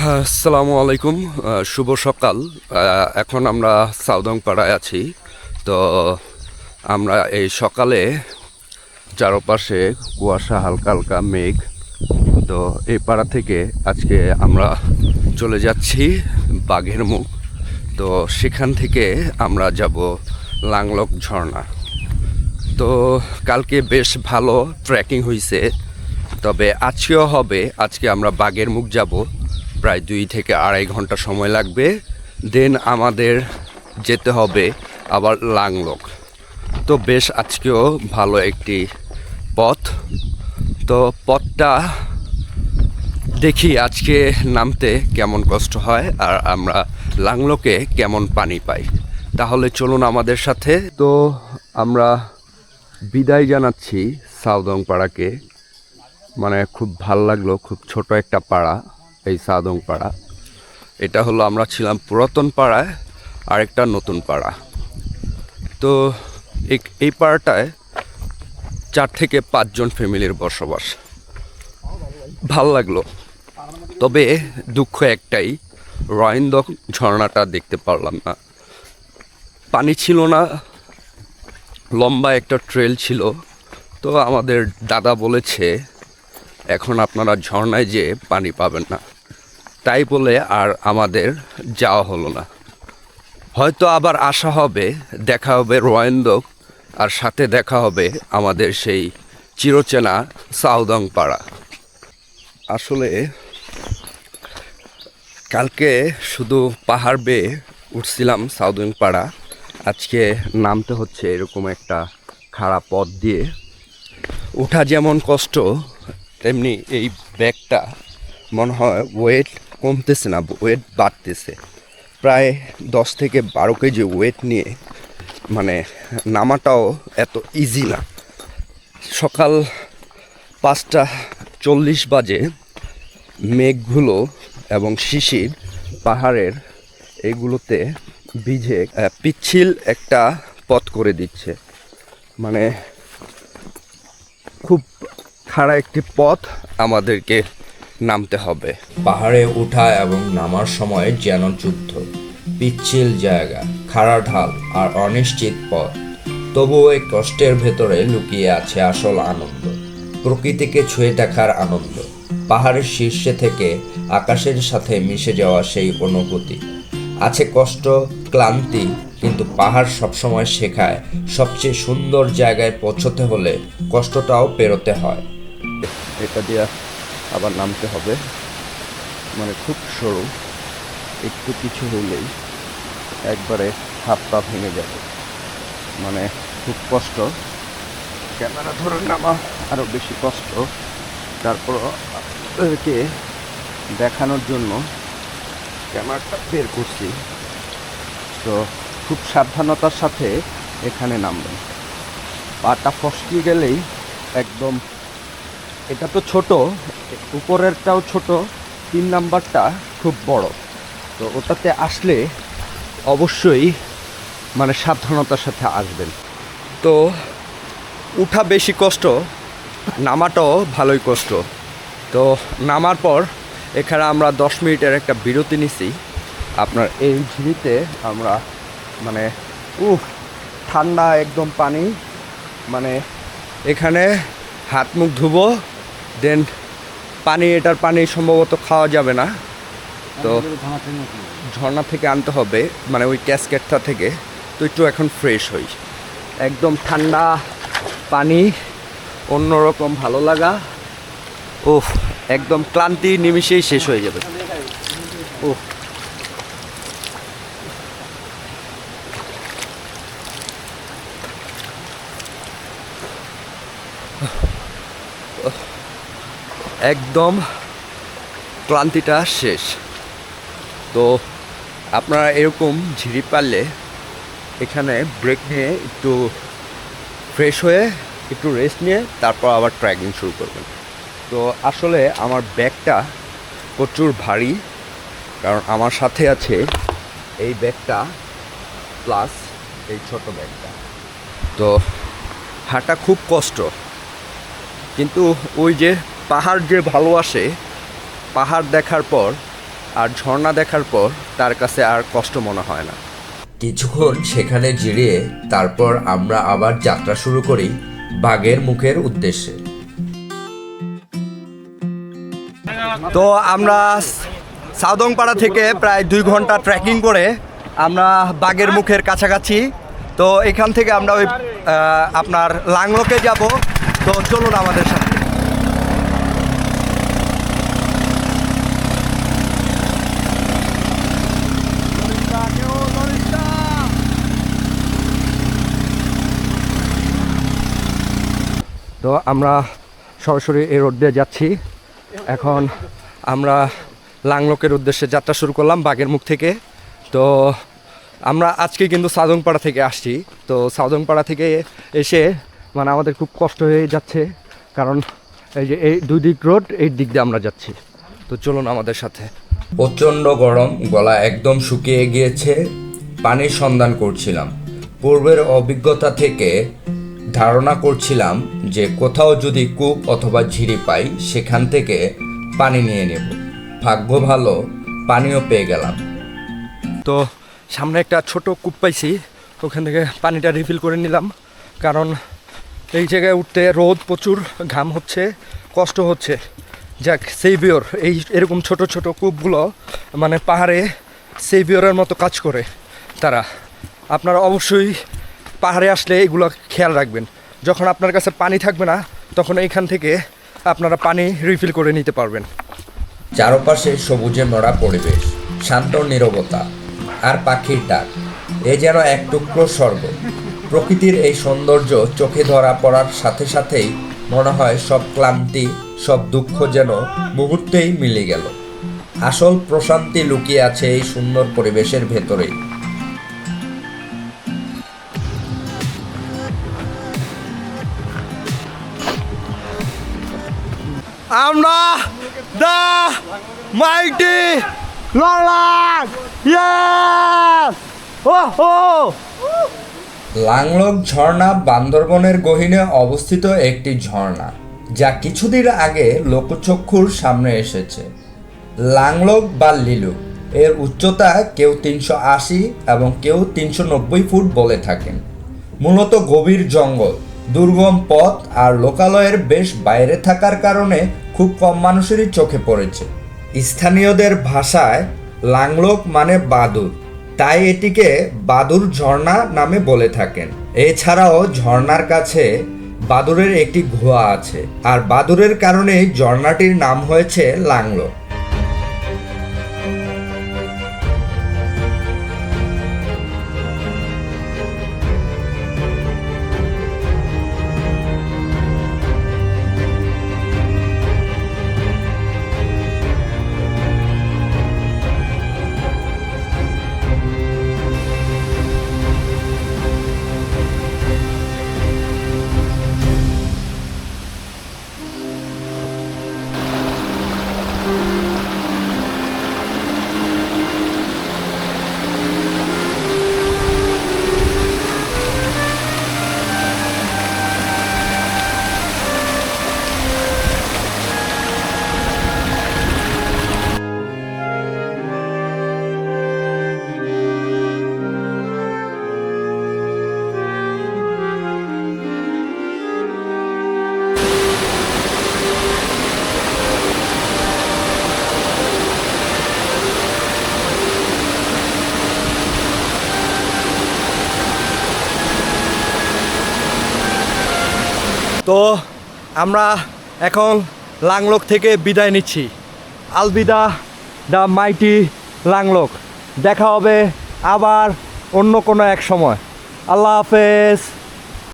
আসসালামু আলাইকুম শুভ সকাল। এখন আমরা সাউদং পাড়ায় আছি। তো আমরা এই সকালে চারপাশে কুয়াশা, হালকা হালকা মেঘ। তো এই পাড়া থেকে আজকে আমরা চলে যাচ্ছি বাঘের মুখ। তো সেখান থেকে আমরা যাব লাংলক ঝর্ণা। তো কালকে বেশ ভালো ট্রেকিং হয়েছে তবে আজকেও হবে, আজকে আমরা বাগের মুখ যাব। প্রায় দুই থেকে আড়াই ঘণ্টা সময় লাগবে। দেন আমাদের যেতে হবে আবার লাংলক তো বেশ, আজকেও ভালো একটি পথ। তো পথটা দেখি আজকে নামতে কেমন কষ্ট হয় আর আমরা লাংলোকে কেমন পানি পাই। তাহলে চলুন আমাদের সাথে। তো আমরা বিদায় জানাচ্ছি সাউদং পাড়াকে মানে খুব ভালো লাগল, খুব ছোট একটা পাড়া। এই সাদং পাড়া। এটা হলো আমরা ছিলাম পুরাতন পাড়ায় আর একটা নতুন পাড়া। তো এই- এই পাড়াটায় চার থেকে পাঁচজন ফ্যামিলির বসবাস। ভালো লাগল। তবে দুঃখ একটাই রয়েন্দ ঝর্ণাটা দেখতে পারলাম না। পানি ছিল না, লম্বা একটা ট্রেল ছিল। তো আমাদের দাদা বলেছে এখন আপনারা ঝর্ণায় যেয়ে পানি পাবেন না। তাই বলে আর আমাদের যাওয়া হলো না। হয়তো আবার আসা হবে, দেখা হবে রয়েন্দক আর সাথে দেখা হবে আমাদের সেই চিরচেনা সাউদং পাড়া আসলে কালকে শুধু পাহাড় বেয়ে উঠছিলাম সাউদং পাড়া আজকে নামতে হচ্ছে এরকম একটা খারাপ পথ দিয়ে। ওঠা যেমন কষ্ট তেমনি এই ব্যাগটা মনে হয় ওয়েট কমতেছে না ওয়েট বাড়তেছে। প্রায় দশ থেকে বারো কেজি ওয়েট নিয়ে মানে নামাটাও এত ইজি না। সকাল পাঁচটা চল্লিশ বাজে মেঘগুলো এবং শিশির পাহাড়ের এগুলোতে ভিজে পিচ্ছিল একটা পথ করে দিচ্ছে। মানে খুব খাড়া একটি পথ আমাদেরকে নামতে হবে। পাহাড়ে ওঠা এবং নামার সময় যেন যুদ্ধ, পিচ্ছিল জায়গা, খাড়া ঢাল আর অনিশ্চিত পথ। তবুও এই কষ্টের ভেতরে লুকিয়ে আছে আসল আনন্দ, প্রকৃতিকে ছুঁয়ে দেখার আনন্দ। পাহাড়ের শীর্ষে থেকে আকাশের সাথে মিশে যাওয়া সেই অনুভূতি। আছে কষ্ট, ক্লান্তি, কিন্তু পাহাড় সবসময় শেখায় সবচেয়ে সুন্দর জায়গায় পৌঁছতে হলে কষ্টটাও পেরোতে হয়। এটা দিয়ে আবার নামতে হবে। মানে খুব সরু, একটু কিছু হলেই একবারে হাত পা ভেঙে যাবে। মানে খুব কষ্ট। ক্যামেরা ধরে নামা আরও বেশি কষ্ট। তারপর আপনাদেরকে দেখানোর জন্য ক্যামেরাটা বের করছি। তো খুব সাবধানতার সাথে এখানে নামবেন। পাটা ফসকে গেলেই একদম এটা তো ছোট, উপরেরটাও ছোট, তিন নাম্বারটা খুব বড়। তো ওটাতে আসলে অবশ্যই মানে সাবধানতার সাথে আসবেন। তো উঠা বেশি কষ্ট, নামাটাও ভালোই কষ্ট। তো নামার পর এখানে আমরা দশ মিনিটের একটা বিরতি নিছি। আপনার এই ঝিরিতে আমরা মানে উফ, ঠান্ডা একদম পানি মানে এখানে হাত মুখ ধুবো দেন পানি এটার পানি সম্ভবত খাওয়া যাবে না। তো ঝর্ণা থেকে আনতে হবে মানে ওই ক্যাসকেটটা থেকে। তো একটু এখন ফ্রেশ হই। একদম ঠান্ডা পানি অন্যরকম ভালো লাগা। ওহ একদম ক্লান্তি নিমিষেই শেষ হয়ে যাবে। ওহ একদম ক্লান্তিটা শেষ। তো আপনারা এরকম ঝিরি পারলে এখানে ব্রেক নিয়ে একটু ফ্রেশ হয়ে একটু রেস্ট নিয়ে তারপর আবার ট্র্যাকিং শুরু করবেন। তো আসলে আমার ব্যাগটা প্রচুর ভারী, কারণ আমার সাথে আছে এই ব্যাগটা প্লাস এই ছোট ব্যাগটা। তো হাঁটা খুব কষ্ট, কিন্তু ওই যে পাহাড় যে ভালোবাসে পাহাড় দেখার পর আর ঝর্ণা দেখার পর তার কাছে আর কষ্ট মনে হয় না। কিছুক্ষণ সেখানে জিরিয়ে তারপর আমরা আবার যাত্রা শুরু করি বাঘের মুখের উদ্দেশ্যে। তো আমরা সাউদংপাড়া থেকে প্রায় দুই ঘণ্টা ট্রেকিং করে আমরা বাগের মুখের কাছাকাছি। তো এখান থেকে আমরা ওই আপনার লাংলোকে যাব। তো চলুন আমাদের সাথে। তো আমরা সরাসরি এই রোড দিয়ে যাচ্ছি। এখন আমরা লাংলোকের উদ্দেশ্যে যাত্রা শুরু করলাম বাগের মুখ থেকে। তো আমরা আজকে কিন্তু সাউদংপাড়া থেকে আসছি। তো সাউদংপাড়া থেকে এসে মানে আমাদের খুব কষ্ট হয়ে যাচ্ছে। কারণ এই যে এই দুই দিক রোড, এই দিক দিয়ে আমরা যাচ্ছি। তো চলুন আমাদের সাথে। প্রচণ্ড গরম, গলা একদম শুকিয়ে গিয়েছে। পানির সন্ধান করছিলাম। পূর্বের অভিজ্ঞতা থেকে ধারণা করছিলাম যে কোথাও যদি কূপ অথবা ঝিরি পাই, সেখান থেকে পানি নিয়ে নেব। ভাগ্য ভালো, পানিও পেয়ে গেলাম। তো সামনে একটা ছোট কূপ পাইছি, ওখান থেকে পানিটা রিফিল করে নিলাম। কারণ এই জায়গায় উঠতে রোদ প্রচুর, ঘাম হচ্ছে, কষ্ট হচ্ছে। যাক সেইভিওর এই এরকম ছোট ছোট কূপগুলো মানে পাহাড়ে সেইভিওরের মতো কাজ করে তারা। আপনারা অবশ্যই পাহাড়ে আসলে এগুলো খেয়াল রাখবেন। যখন আপনার কাছে পানি থাকবে না, তখন এইখান থেকে আপনারা পানি রিফিল করে নিতে পারবেন। চারপাশে সবুজে ভরা পরিবেশ, শান্ত নীরবতা আর পাখির ডাক, এ যেন এক টুকরো স্বর্গ। প্রকৃতির এই সৌন্দর্য চোখে ধরা পড়ার সাথে সাথেই মনে হয় সব ক্লান্তি, সব দুঃখ যেন মুহূর্তেই মিলে গেল। আসল প্রশান্তি লুকিয়ে আছে এই সুন্দর পরিবেশের ভেতরেই। আমরা দা মাইটি ললাক ইয়েস ও হো লাংলক ঝর্ণা বান্দরবনের গহীনে অবস্থিত একটি ঝর্ণা, যা কিছুদিন আগে লোকচক্ষুর সামনে এসেছে। লাংলক বা লিলু, এর উচ্চতা কেউ তিনশো আশি এবং কেউ তিনশো নব্বই ফুট বলে থাকেন। মূলত গভীর জঙ্গল। দুর্গম পথ আর লোকালয়ের বেশ বাইরে থাকার কারণে খুব কম মানুষেরই চোখে পড়েছে। স্থানীয়দের ভাষায় লাংলোক মানে বাদুর, তাই এটিকে বাদুর ঝর্ণা নামে বলে থাকেন। এছাড়াও ঝর্ণার কাছে বাদুরের একটি গুহা আছে, আর বাদুরের কারণেই ঝর্ণাটির নাম হয়েছে লাংলো তো আমরা এখন লাংলোক থেকে বিদায় নিচ্ছি। আলবিদা দ্য মাইটি লাংলোক। দেখা হবে আবার অন্য কোনো এক সময়। আল্লাহ হাফেজ।